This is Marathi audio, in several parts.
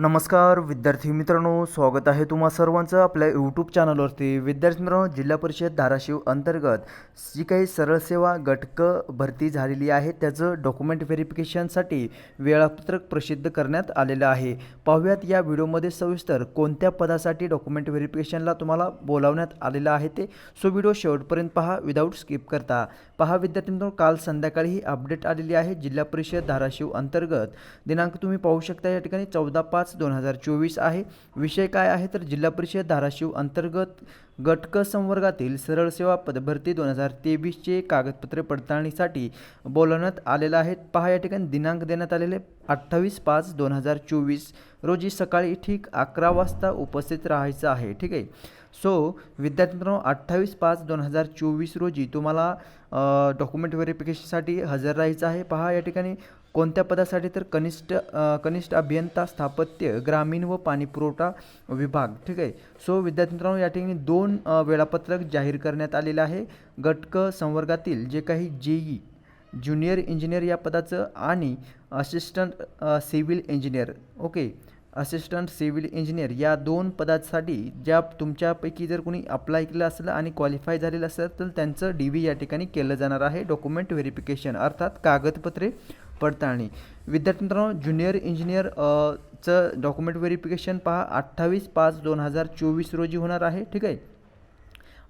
नमस्कार विद्यार्थी मित्रांनो स्वागत आहे तुम्हा सर्वांचं आपल्या यूट्यूब चॅनलवरती विद्यार्थी मित्रांनो जिल्हा परिषद धाराशिव अंतर्गत जी काही सरळ सेवा गटक भरती झालेली आहे त्याचं डॉक्युमेंट व्हेरिफिकेशनसाठी वेळापत्रक प्रसिद्ध करण्यात आलेलं आहे. पाहूयात या व्हिडिओमध्ये सविस्तर कोणत्या पदासाठी डॉक्युमेंट व्हेरिफिकेशनला तुम्हाला बोलावण्यात आलेलं आहे ते. सो व्हिडिओ शेवटपर्यंत पहा विदाऊट स्किप करता. पहा विद्यार्थी मित्रांनो काल संध्याकाळी ही अपडेट आलेली आहे जिल्हा परिषद धाराशिव अंतर्गत. दिनांक तुम्ही पाहू शकता या ठिकाणी चौदा पाच दोन हजार चोवीस आहे. विषय काय आहे तर जिल्हा परिषद धाराशिव अंतर्गत गटक संवर्गातील सरळ सेवा पदभरती दोन हजार तेवीसचे कागदपत्रे पडताळणीसाठी बोलवण्यात आलेलं आहे पहा या ठिकाणी दिनांक देण्यात आलेले अठ्ठावीस पाच दोन हजार चोवीस रोजी सकाळी ठीक अकरा वाजता उपस्थित राहायचं आहे. ठीक आहे. सो विद्यार्थी मित्रांनो अठ्ठावीस पाच दोन हजार चोवीस रोजी तुम्हाला डॉक्युमेंट व्हेरिफिकेशनसाठी हजर राहायचं आहे. पहा या ठिकाणी कोणत्या पदासाठी तर कनिष्ठ कनिष्ठ अभियंता स्थापत्य ग्रामीण व पाणीपुरवठा विभाग ठीक आहे? सो विद्यार्थी मित्रांनो या ठिकाणी दोन वेळापत्रक जाहीर करण्यात आलेलं आहे. गटक संवर्गातील जे काही जेई ज्युनियर इंजिनियर या पदाचं आणि assistant civil engineer okay? Assistant civil engineer या दोन पदासाठी ज्या तुमच्यापैकी जर कोणी अप्लाय केलं असेल आणि क्वालिफाय झालेलं असेल तर त्यांचं डी व्ही या ठिकाणी केलं जाणार आहे. डॉक्युमेंट व्हेरिफिकेशन अर्थात कागदपत्रे पडताळणी. विद्यार्थी मित्रांनो ज्युनियर इंजिनियर चं डॉक्युमेंट व्हेरिफिकेशन पहा. अठ्ठावीस पाच दोन हजार चोवीस रोजी होणार आहे ठीक आहे?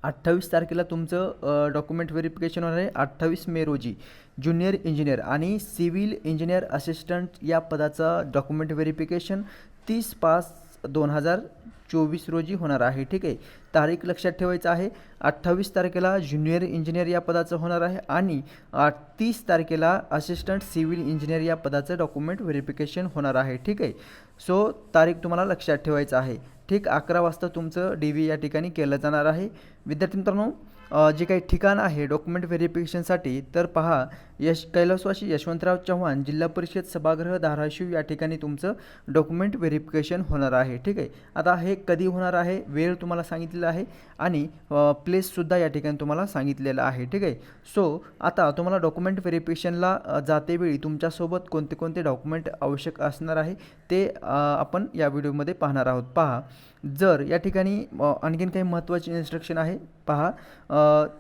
अठ्ठावीस तारखेला तुमचं डॉक्युमेंट व्हेरिफिकेशन होणार आहे. अठ्ठावीस मे रोजी ज्युनियर इंजिनियर आणि सिव्हिल इंजिनियर असिस्टंट या पदाचा डॉक्युमेंट व्हेरिफिकेशन तीस पाच दोन हजार चोवीस रोजी होणार आहे. ठीक आहे. तारीख लक्षात ठेवायचं आहे. अठ्ठावीस तारखेला ज्युनियर इंजिनियर या पदाचं होणार आहे आणि तीस तारखेला असिस्टंट सिव्हिल इंजिनियर या पदाचं डॉक्युमेंट व्हेरिफिकेशन होणार आहे. ठीक आहे. सो तारीख तुम्हाला लक्षात ठेवायचं आहे. ठीक अकरा वाजता तुमचं डी व्ही या ठिकाणी केलं जाणार आहे. विद्यार्थी मित्रांनो जे काही ठिकाण आहे डॉक्युमेंट व्हेरिफिकेशनसाठी तर पहा यश कैलासवासी यशवंतराव चव्हाण जिल्हा परिषद सभागृह धाराशिव या ठिकाणी तुमचं डॉक्युमेंट व्हेरिफिकेशन होणार आहे. ठीक आहे? आता हे कधी होणार आहे? वेळ तुम्हाला सांगितलेला आहे आणि प्लेससुद्धा या ठिकाणी तुम्हाला सांगितलेलं आहे. ठीक आहे? सो आता तुम्हाला डॉक्युमेंट व्हेरिफिकेशनला जातेवेळी तुमच्यासोबत कोणते कोणते डॉक्युमेंट आवश्यक असणार आहे ते आपण या व्हिडिओमध्ये पाहणार आहोत. पहा जर या ठिकाणी आणखीन काही महत्त्वाची इन्स्ट्रक्शन आहे पहा 呃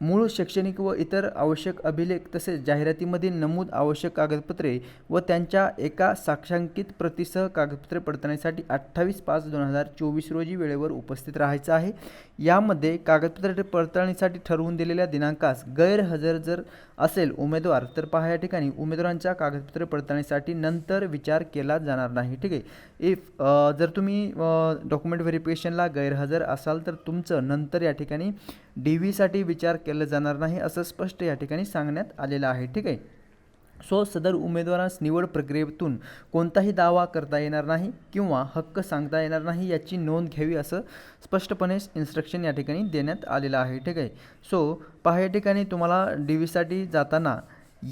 मूळ शैक्षणिक व इतर आवश्यक अभिलेख तसेच जाहिरातीमधील नमूद आवश्यक कागदपत्रे व त्यांच्या एका साक्षांकित प्रतीसह कागदपत्रे पडताळणीसाठी अठ्ठावीस पाच दोन हजार चोवीस रोजी वेळेवर उपस्थित राहायचं आहे. यामध्ये कागदपत्रे पडताळणीसाठी ठरवून दिलेल्या दिनांकास गैरहजर जर असेल उमेदवार तर पहा या ठिकाणी उमेदवारांच्या कागदपत्रे पडताळणीसाठी नंतर विचार केला जाणार नाही. ठीक आहे. इफ जर तुम्ही डॉक्युमेंट व्हेरिफिकेशनला गैरहजर असाल तर तुमचं नंतर या ठिकाणी डी व्हीसाठी विचार केलं जाणार नाही असं स्पष्ट या ठिकाणी सांगण्यात आलेलं आहे. ठीक आहे? सो सदर उमेदवारास निवड प्रक्रियेतून कोणताही दावा करता येणार नाही किंवा हक्क सांगता येणार नाही याची नोंद घ्यावी असं स्पष्टपणे इन्स्ट्रक्शन या ठिकाणी देण्यात आलेलं आहे. ठीक आहे? सो पहा या ठिकाणी तुम्हाला डी व्हीसाठी जाताना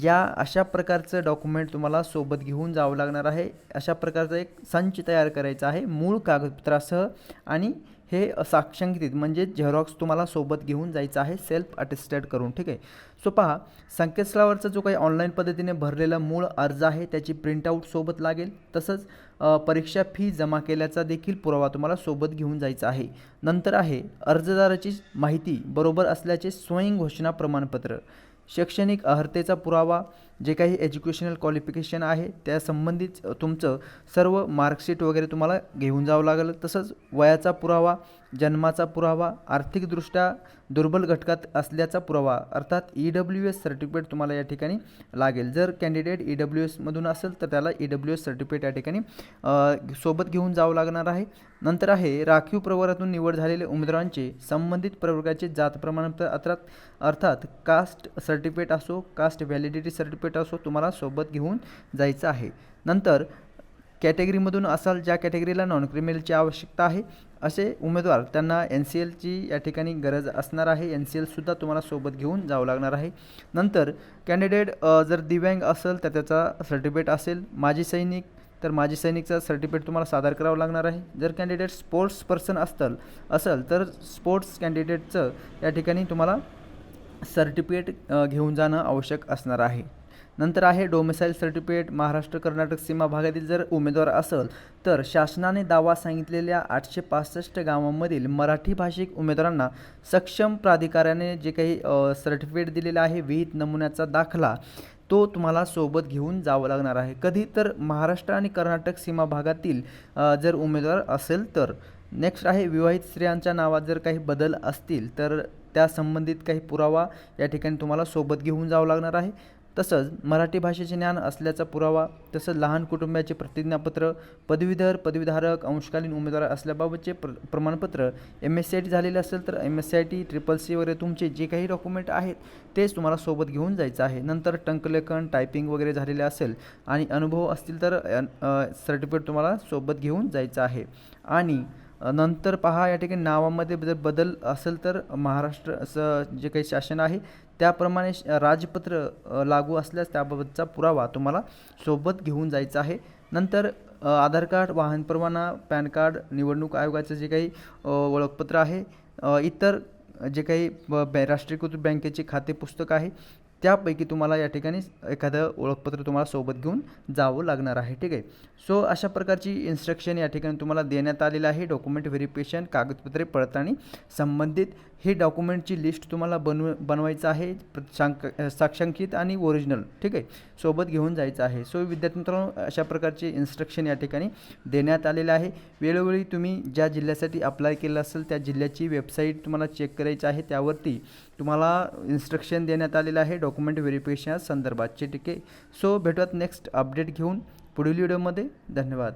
या अशा प्रकारचं डॉक्युमेंट तुम्हाला सोबत घेऊन जावं लागणार आहे. अशा प्रकारचा एक संच तयार करायचा आहे. मूळ कागदपत्रासह आणि हे साक्षांकित म्हणजे झेरॉक्स तुम्हाला सोबत घेऊन जायचं आहे सेल्फ अटेस्टेड करून ठीक आहे? सो पहा संकेतस्थळावरचा जो काही ऑनलाईन पद्धतीने भरलेला मूळ अर्ज आहे त्याची प्रिंटआउट सोबत लागेल. तसंच परीक्षा फी जमा केल्याचा देखील पुरावा तुम्हाला सोबत घेऊन जायचा आहे. नंतर आहे अर्जदाराची माहिती बरोबर असल्याचे स्वयंघोषणा प्रमाणपत्र. शैक्षणिक अर्हतेचा पुरावा जे काही एज्युकेशनल क्वालिफिकेशन आहे त्या संबंधित तुमचं सर्व मार्कशीट वगैरे तुम्हाला घेऊन जावं लागेल. तसंच वयाचा पुरावा जन्माचा पुरावा आर्थिकदृष्ट्या दुर्बल घटकात असल्याचा पुरावा अर्थात ई डब्ल्यू एस सर्टिफिकेट तुम्हाला या ठिकाणी लागेल. जर कॅन्डिडेट ई डब्ल्यू एसमधून असेल तर त्याला ई डब्ल्यू एस सर्टिफिकेट या ठिकाणी सोबत घेऊन जावं लागणार आहे. नंतर आहे राखीव प्रवर्गातून निवड झालेल्या उमेदवारांचे संबंधित प्रवर्गाचे जात प्रमाणपत्र अर्थात अर्थात कास्ट सर्टिफिकेट असो कास्ट व्हॅलिडिटी सर्टिफिकेट असो तुम्हाला सोबत घेऊन जायचं आहे. नंतर कॅटेगरीमधून असाल ज्या कॅटेगरीला नॉन क्रिमिनलची आवश्यकता आहे असे उमेदवार त्यांना एन सी एलची या ठिकाणी गरज असणार आहे. एन सी एलसुद्धा तुम्हाला सोबत घेऊन जावं लागणार आहे. नंतर कॅन्डिडेट जर दिव्यांग असेल तर त्याचा सर्टिफिकेट असेल. माजी सैनिक तर माजी सैनिकचा सर्टिफिकेट तुम्हाला सादर करावं लागणार आहे. जर कॅन्डिडेट स्पोर्ट्स पर्सन असतल असेल तर स्पोर्ट्स कॅन्डिडेटचं या ठिकाणी तुम्हाला सर्टिफिकेट घेऊन जाणं आवश्यक असणार आहे. नंतर आहे डोमिसाईल सर्टिफिकेट महाराष्ट्र कर्नाटक सीमा भागातील जर उमेदवार असेल तर शासनाने दावा सांगितलेल्या आठशे पासष्ट गावांमधील मराठी भाषिक उमेदवारांना सक्षम प्राधिकाऱ्याने जे काही सर्टिफिकेट दिलेलं आहे विहित नमुन्याचा दाखला तो तुम्हाला सोबत घेऊन जावं लागणार आहे. कधी तर महाराष्ट्र आणि कर्नाटक सीमा भागातील जर उमेदवार असेल तर. नेक्स्ट आहे विवाहित स्त्रियांच्या नावात जर काही बदल असतील तर त्या संबंधित काही पुरावा या ठिकाणी तुम्हाला सोबत घेऊन जावं लागणार आहे. तसंच मराठी भाषेचे ज्ञान असल्याचा पुरावा तसंच लहान कुटुंबाचे प्रतिज्ञापत्र पदवीधर पदवीधारक अंशकालीन उमेदवार असल्याबाबतचे प्र प्रमाणपत्र M S C I T झालेले असेल तर M S C I T triple C वगैरे तुमचे जे काही डॉक्युमेंट आहेत तेच तुम्हाला सोबत घेऊन जायचं आहे. नंतर टंकलेखन टायपिंग वगैरे झालेले असेल आणि अनुभव असतील तर सर्टिफिकेट तुम्हाला सोबत घेऊन जायचं आहे. आणि नंतर पहा या ठिकाणी नावामध्ये जर बदल असेल तर महाराष्ट्र असं जे काही शासन आहे त्याप्रमाणे श- राजपत्र लागू असल्यास त्याबाबतचा पुरावा तुम्हाला सोबत घेऊन जायचा आहे. नंतर आधार कार्ड वाहन परवाना पॅन कार्ड निवडणूक आयोगाचं जे काही ओळखपत्र आहे इतर जे काही ब- बॅ राष्ट्रीयकृत बँकेचे खाते पुस्तक आहे त्यापैकी तुम्हाला या ठिकाणी एखादं ओळखपत्र तुम्हाला सोबत घेऊन जावं लागणार आहे ठीक आहे? सो अशा प्रकारची इन्स्ट्रक्शन या ठिकाणी तुम्हाला देण्यात आलेलं आहे डॉक्युमेंट व्हेरिफिकेशन कागदपत्रे पडताळणी संबंधित हे डॉक्युमेंटची लिस्ट तुम्हाला बनव बनवायचं आहे प्र- सांक साक्षांकित आणि ओरिजिनल ठीक आहे? सोबत घेऊन जायचं आहे. सो विद्यार्थी मित्रांनो अशा प्रकारचे इन्स्ट्रक्शन या ठिकाणी देण्यात आलेलं आहे. वेळोवेळी तुम्ही ज्या जिल्ह्यासाठी अप्लाय केलं असेल त्या जिल्ह्याची वेबसाईट तुम्हाला चेक करायची आहे. त्यावरती तुम्हाला इन्स्ट्रक्शन देण्यात आलेलं आहे डॉक्युमेंट व्हेरिफिकेशन संदर्भातचे ठीक आहे? सो भेटूयात नेक्स्ट अपडेट घेऊन पुढील व्हिडिओमध्ये धन्यवाद.